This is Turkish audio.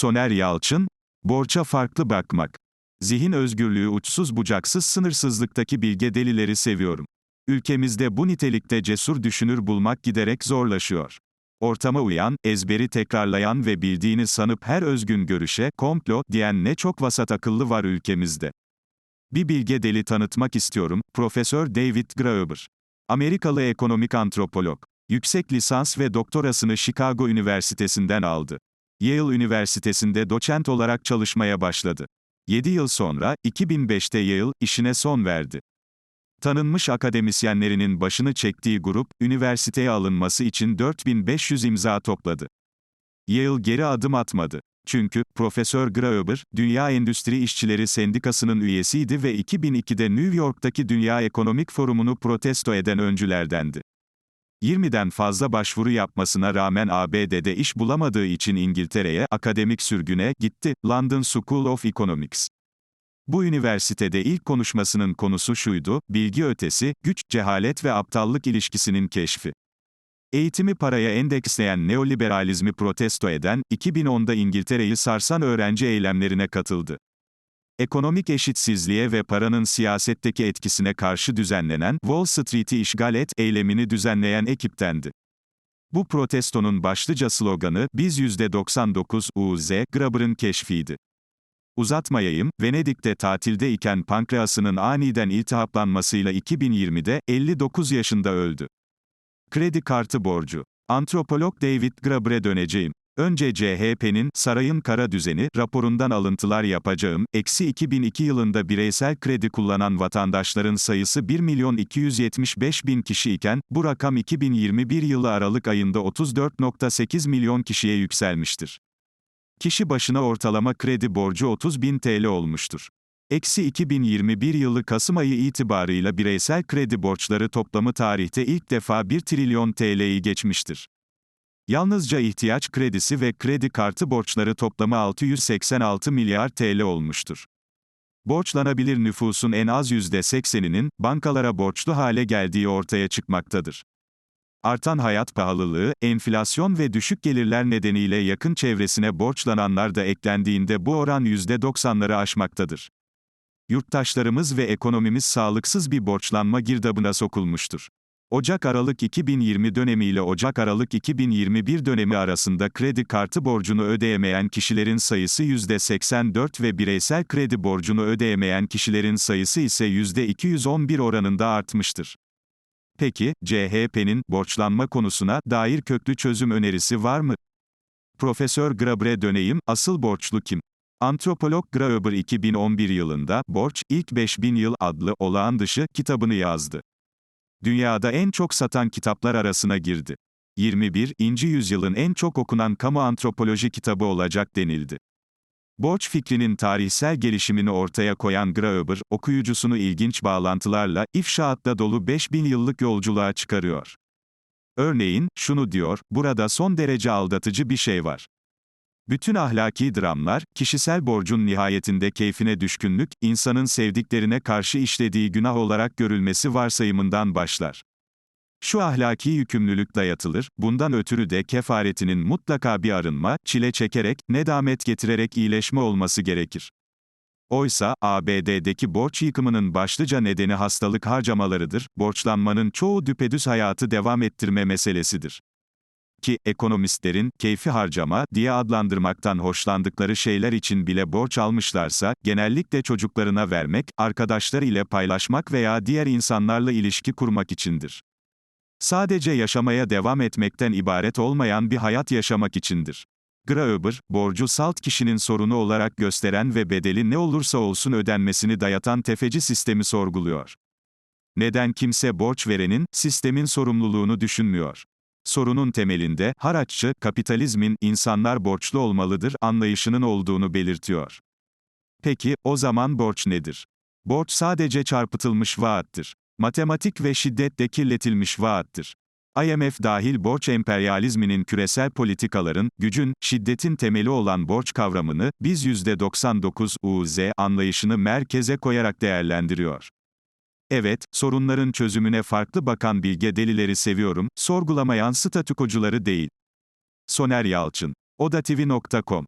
Soner Yalçın, Borça farklı bakmak. Zihin özgürlüğü uçsuz bucaksız sınırsızlıktaki bilge delileri seviyorum. Ülkemizde bu nitelikte cesur düşünür bulmak giderek zorlaşıyor. Ortama uyan, ezberi tekrarlayan ve bildiğini sanıp her özgün görüşe, komplo, diyen ne çok vasat akıllı var ülkemizde. Bir bilge deli tanıtmak istiyorum, Profesör David Graeber. Amerikalı ekonomik antropolog. Yüksek lisans ve doktorasını Chicago Üniversitesi'nden aldı. Yale Üniversitesi'nde doçent olarak çalışmaya başladı. 7 yıl sonra, 2005'te Yale, işine son verdi. Tanınmış akademisyenlerinin başını çektiği grup, üniversiteye alınması için 4500 imza topladı. Yale geri adım atmadı. Çünkü, Profesör Graeber, Dünya Endüstri İşçileri Sendikası'nın üyesiydi ve 2002'de New York'taki Dünya Ekonomik Forumu'nu protesto eden öncülerdendi. 20'den fazla başvuru yapmasına rağmen ABD'de iş bulamadığı için İngiltere'ye, akademik sürgüne, gitti, London School of Economics. Bu üniversitede ilk konuşmasının konusu şuydu, bilgi ötesi, güç, cehalet ve aptallık ilişkisinin keşfi. Eğitimi paraya endeksleyen neoliberalizmi protesto eden, 2010'da İngiltere'yi sarsan öğrenci eylemlerine katıldı. Ekonomik eşitsizliğe ve paranın siyasetteki etkisine karşı düzenlenen Wall Street'i işgal et eylemini düzenleyen ekiptendi. Bu protestonun başlıca sloganı, biz %99, UZ, Graeber'ın keşfiydi. Uzatmayayım, Venedik'te tatilde iken pankreasının aniden iltihaplanmasıyla 2020'de, 59 yaşında öldü. Kredi kartı borcu. Antropolog David Graeber'e döneceğim. Önce CHP'nin Sarayın Kara Düzeni raporundan alıntılar yapacağım. Eksi 2002 yılında bireysel kredi kullanan vatandaşların sayısı 1 milyon 275 bin kişi iken, bu rakam 2021 yılı Aralık ayında 34.8 milyon kişiye yükselmiştir. Kişi başına ortalama kredi borcu 30 bin TL olmuştur. Eksi 2021 yılı Kasım ayı itibarıyla bireysel kredi borçları toplamı tarihte ilk defa 1 trilyon TL'yi geçmiştir. Yalnızca ihtiyaç kredisi ve kredi kartı borçları toplamı 686 milyar TL olmuştur. Borçlanabilir nüfusun en az %80'inin, bankalara borçlu hale geldiği ortaya çıkmaktadır. Artan hayat pahalılığı, enflasyon ve düşük gelirler nedeniyle yakın çevresine borçlananlar da eklendiğinde bu oran %90'ları aşmaktadır. Yurttaşlarımız ve ekonomimiz sağlıksız bir borçlanma girdabına sokulmuştur. Ocak-Aralık 2020 dönemi ile Ocak-Aralık 2021 dönemi arasında kredi kartı borcunu ödeyemeyen kişilerin sayısı %84 ve bireysel kredi borcunu ödeyemeyen kişilerin sayısı ise %211 oranında artmıştır. Peki, CHP'nin borçlanma konusuna dair köklü çözüm önerisi var mı? Profesör Graeber'e döneyim, asıl borçlu kim? Antropolog Graeber 2011 yılında Borç, İlk 5000 Yıl adlı olağan dışı kitabını yazdı. Dünyada en çok satan kitaplar arasına girdi. 21. İnci yüzyılın en çok okunan kamu antropoloji kitabı olacak denildi. Borç fikrinin tarihsel gelişimini ortaya koyan Graeber, okuyucusunu ilginç bağlantılarla, ifşaatla dolu 5000 yıllık yolculuğa çıkarıyor. Örneğin, şunu diyor, burada son derece aldatıcı bir şey var. Bütün ahlaki dramlar, kişisel borcun nihayetinde keyfine düşkünlük, insanın sevdiklerine karşı işlediği günah olarak görülmesi varsayımından başlar. Şu ahlaki yükümlülük dayatılır, bundan ötürü de kefaretinin mutlaka bir arınma, çile çekerek, nedamet getirerek iyileşme olması gerekir. Oysa, ABD'deki borç yıkımının başlıca nedeni hastalık harcamalarıdır, borçlanmanın çoğu düpedüz hayatı devam ettirme meselesidir ki, ekonomistlerin, keyfi harcama, diye adlandırmaktan hoşlandıkları şeyler için bile borç almışlarsa, genellikle çocuklarına vermek, arkadaşlar ile paylaşmak veya diğer insanlarla ilişki kurmak içindir. Sadece yaşamaya devam etmekten ibaret olmayan bir hayat yaşamak içindir. Graeber, borcu salt kişinin sorunu olarak gösteren ve bedeli ne olursa olsun ödenmesini dayatan tefeci sistemi sorguluyor. Neden kimse borç verenin, sistemin sorumluluğunu düşünmüyor? Sorunun temelinde, haraççı, kapitalizmin, insanlar borçlu olmalıdır, anlayışının olduğunu belirtiyor. Peki, o zaman borç nedir? Borç sadece çarpıtılmış vaattir. Matematik ve şiddetle kirletilmiş vaattir. IMF dahil borç emperyalizminin küresel politikaların, gücün, şiddetin temeli olan borç kavramını, biz %99 UZ anlayışını merkeze koyarak değerlendiriyor. Evet, sorunların çözümüne farklı bakan bilge delileri seviyorum, sorgulamayan statükocuları değil. Soner Yalçın. odatv.com